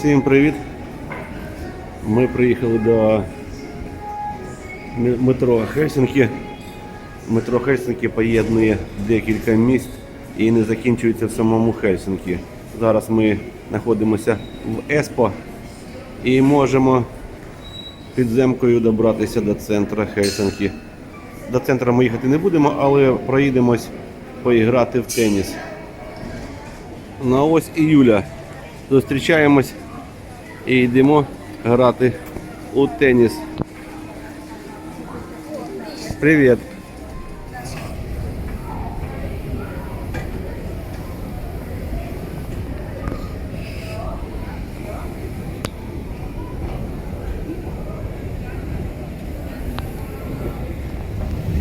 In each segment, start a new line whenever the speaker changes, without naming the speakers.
Всім привіт! Ми приїхали до метро Хельсінкі. Метро Хельсінкі поєднує декілька міст і не закінчується в самому Хельсінкі. Зараз ми знаходимося в Еспо і можемо підземкою добратися до центру Хельсінкі. До центру ми їхати не будемо, але проїдемось поіграти в теніс. Ну а ось і Юля. Зустрічаємось і йдемо грати у теніс. Привіт.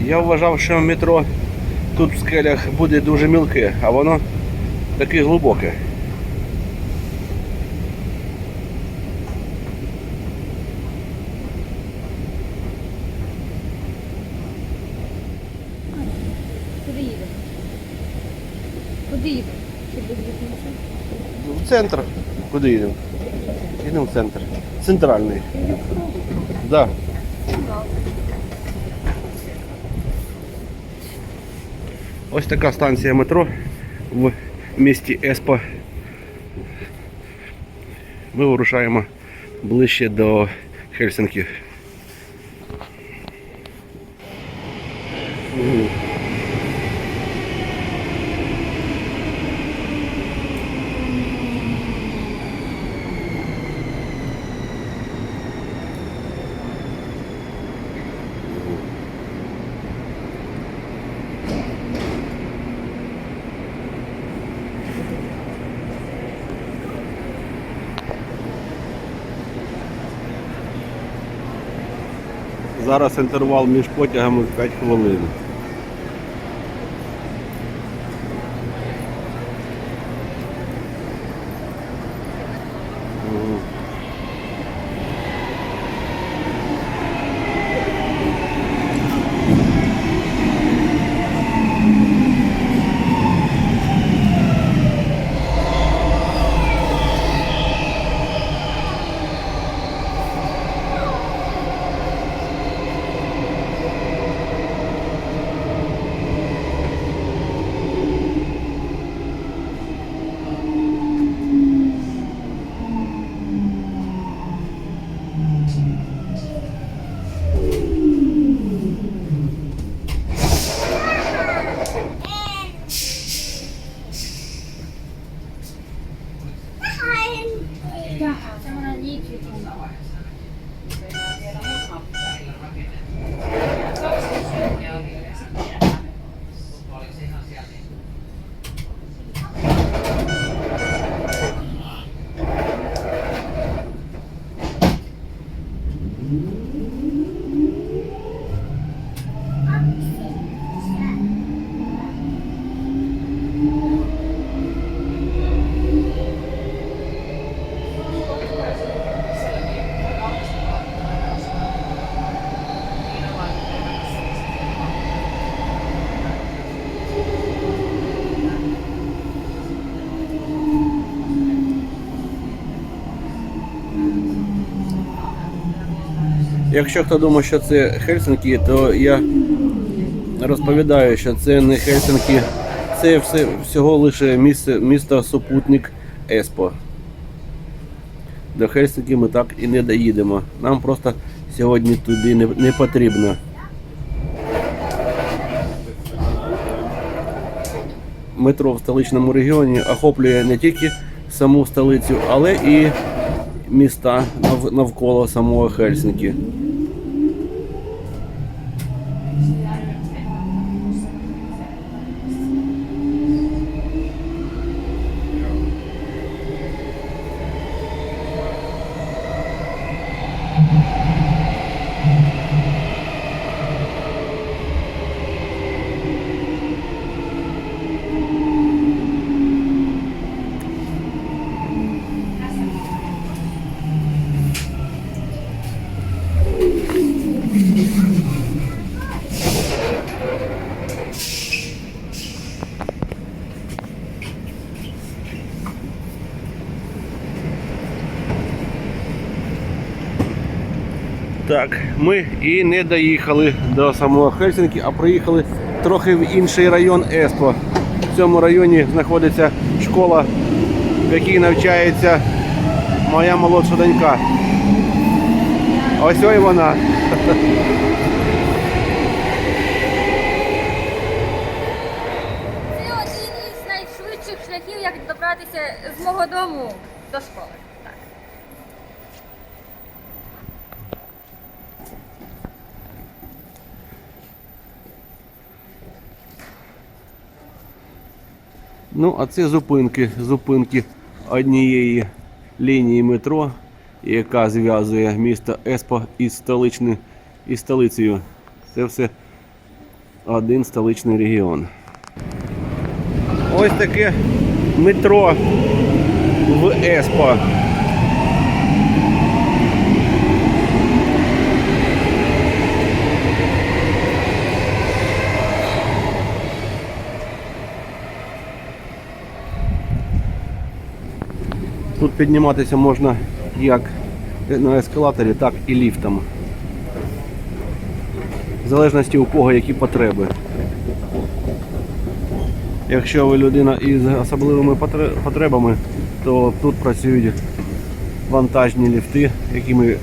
Я вважав, що метро тут в скелях буде дуже мілке, а воно таке глибоке.
Куди різниці?
В центр. Куди їдемо? Їдемо в центр. Центральний. Да. Ось така станція метро в місті Еспо. Ми вирушаємо ближче до Хельсинки. Зараз інтервал між потягами 5 хвилин.
Thank you.
Якщо хто думає, що це Хельсинкі, то я розповідаю, що це не Хельсинкі, це все, всього лише місце, місто супутник Еспо. До Хельсинкі ми так і не доїдемо. Нам просто сьогодні туди не, не потрібно. Метро в столичному регіоні охоплює не тільки саму столицю, але і міста навколо самого Хельсинкі. Так, ми і не доїхали до самого Хельсинкі, а приїхали трохи в інший район Еспо. В цьому районі знаходиться школа, в якій навчається моя молодша донька. Ось ось вона.
Це один із найшвидших шляхів, як добратися з мого дому до школи.
Ну, а це зупинки, зупинки однієї лінії метро, яка зв'язує місто Еспо із, столичним, із столицею. Це все один столичний регіон. Ось таке метро в Еспо. Підніматися можна як на ескалаторі, так і ліфтом. В залежності у кого які потреби. Якщо ви людина із особливими потребами, то тут працюють вантажні ліфти,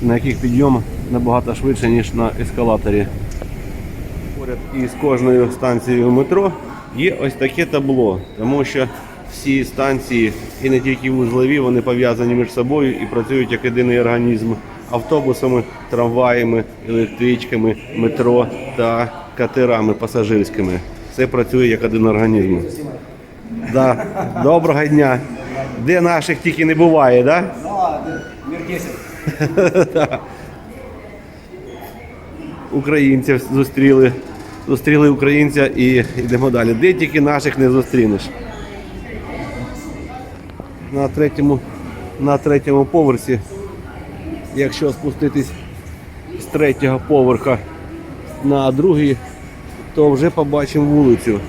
на яких підйом набагато швидше, ніж на ескалаторі. Поряд із кожною станцією метро є ось таке табло, тому що всі станції, і не тільки вузлові, вони пов'язані між собою і працюють як єдиний організм автобусами, трамваями, електричками, метро та катерами пасажирськими. Все працює як один організм. Да. Доброго дня. Де наших тільки не буває, так? Да?
10.
українців зустріли. Зустріли українця і йдемо далі. Де тільки наших не зустрінеш. На третьому, на третьому поверсі, якщо спуститись з третього поверха на другий, то вже побачимо вулицю.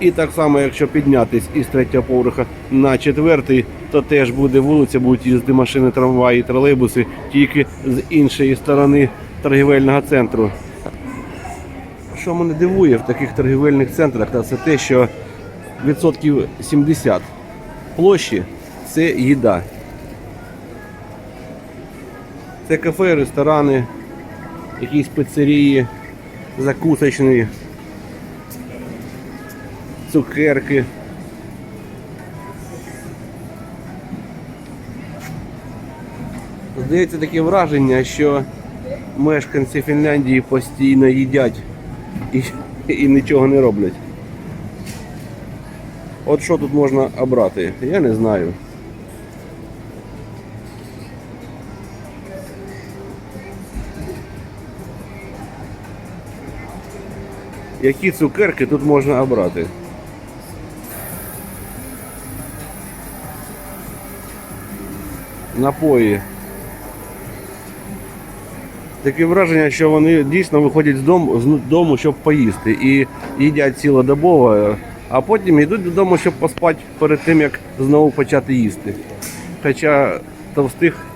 І так само, якщо піднятись із третього поверха на четвертий, то теж буде вулиця, будуть їздити машини, трамваї, тролейбуси, тільки з іншої сторони торгівельного центру. Що мене дивує в таких торгівельних центрах, то це те, що відсотків 70 площі це їда. Це кафе, ресторани, якісь пиццерії, закусочні, цукерки. Здається таке враження, що мешканці Фінляндії постійно їдять і, і нічого не роблять. От що тут можна обрати? Я не знаю. Які цукерки тут можна обрати? Напої. Таке враження, що вони дійсно виходять з дому, з дому, щоб поїсти. І їдять цілодобово, а потім йдуть додому, щоб поспати перед тим, як знову почати їсти. Хоча товстих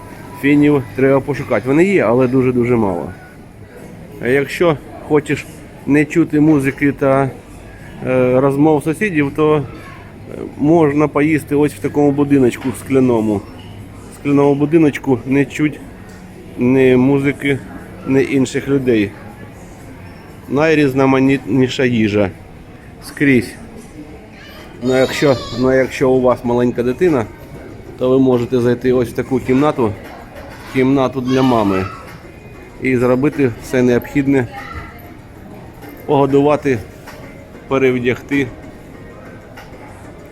фінів треба пошукати. Вони є, але дуже-дуже мало. А якщо хочеш не чути музики та е, розмов сусідів, то е, можна поїсти ось в такому будиночку скляному. В скляному будиночку не чуть ні музики, ні інших людей. Найрізноманітніша їжа. Скрізь. Ну якщо, ну, якщо у вас маленька дитина, то ви можете зайти ось в таку кімнату, кімнату для мами. І зробити все необхідне, погодувати, перевдягти.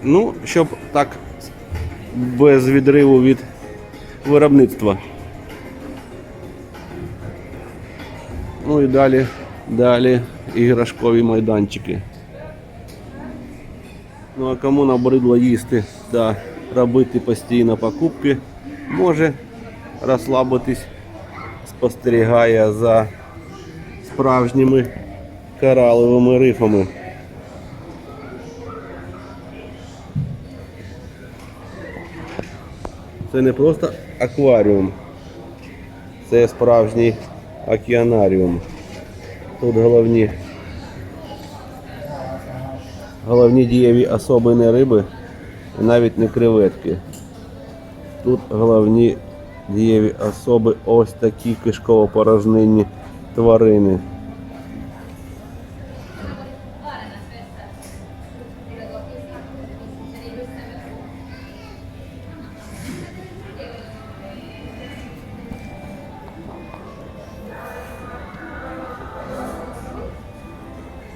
Ну, щоб так без відриву від виробництва. Ну і далі, далі іграшкові майданчики. Ну а кому набридло їсти та робити постійно покупки, може розслабитись, спостерігає за справжніми кораловими рифами. Це не просто акваріум. Це справжній океанаріум. Тут головні, головні дієві особи не риби, навіть не креветки. Тут головні дієві особи ось такі кишково-порожнинні тварини.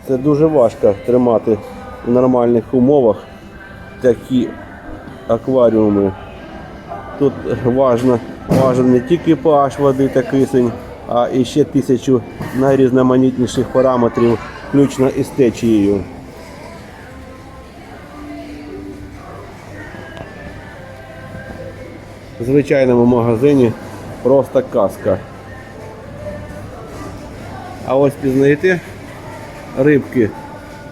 Це дуже важко тримати в нормальних умовах такі акваріуми. Тут важно, важен не тільки pH води та кисень, а і ще тисячу найрізноманітніших параметрів, включно із течією. В звичайному магазині просто казка. А ось пізнаєте рибки.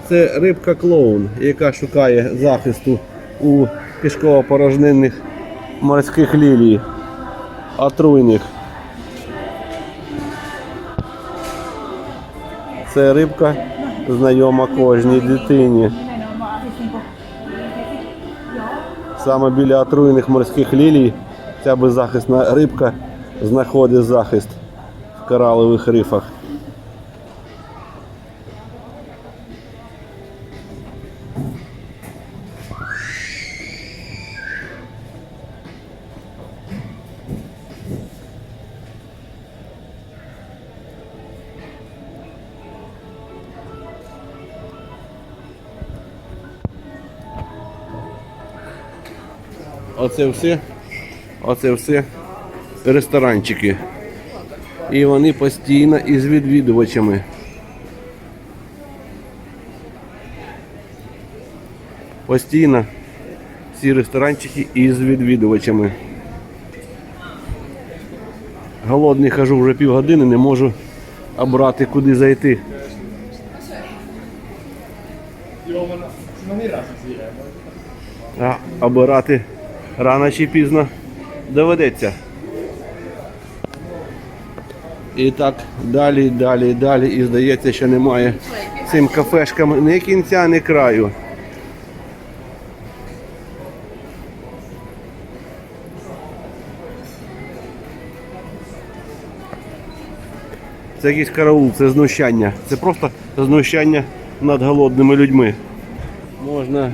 Це рибка клоун, яка шукає захисту у кишково-порожнинних морських лілій, отруйних. Це рибка знайома кожній дитині. Саме біля отруєних морських лілій ця беззахисна рибка знаходить захист в коралових рифах. Оце все, оце все ресторанчики. І вони постійно із відвідувачами. Постійно ці ресторанчики із відвідувачами. Голодний хожу вже півгодини, не можу обрати куди зайти. А обирати рано чи пізно доведеться. І так далі, далі, далі. І здається, що немає цим кафешкам ні кінця, ні краю. Це якийсь караул, це знущання. Це просто знущання над голодними людьми. Можна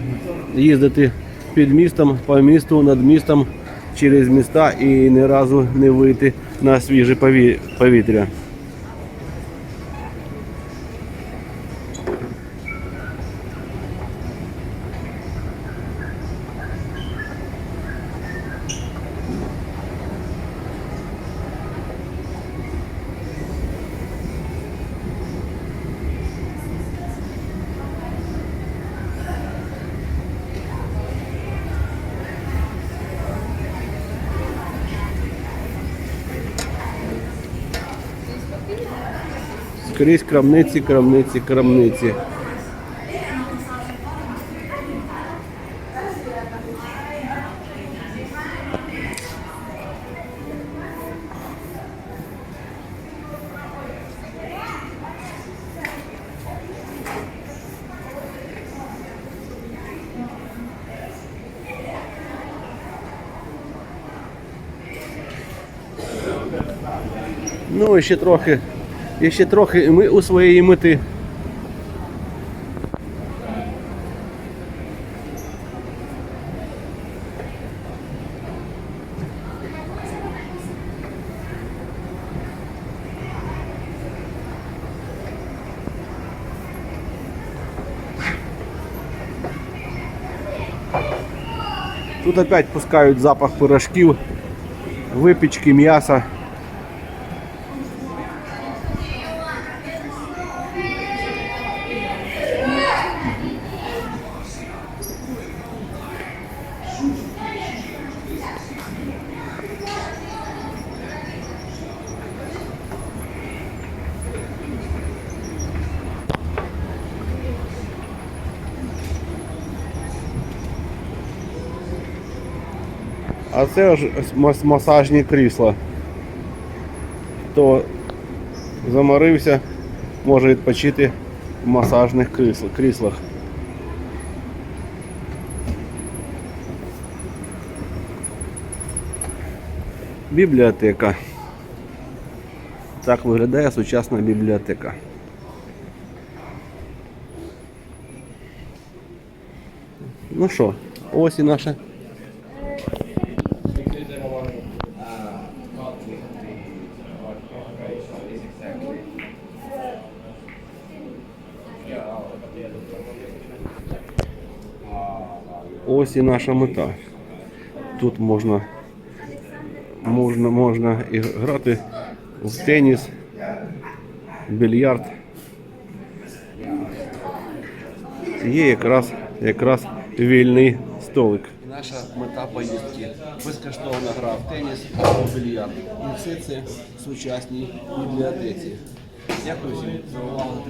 їздити під містом, по місту, над містом, через міста і ні разу не вийти на свіже пові- повітря. Скрізь крамниці, крамниці, крамниці. Ну і ще трохи, і ще трохи, і ми у своєї мети. Тут опять пускають запах пирожків, випічки, м'яса. А це ж масажні крісла. Хто заморився, може відпочити в масажних кріслах. Бібліотека. Так виглядає сучасна бібліотека. Ну що, ось і наша Ось і наша мета. Тут можна, можна, можна і грати в теніс, більярд. Є якраз, якраз вільний столик. І Наша мета поїздки. Безкоштовна гра в теніс або більярд. І все це в сучасній бібліотеці. Дякую всім за увагу.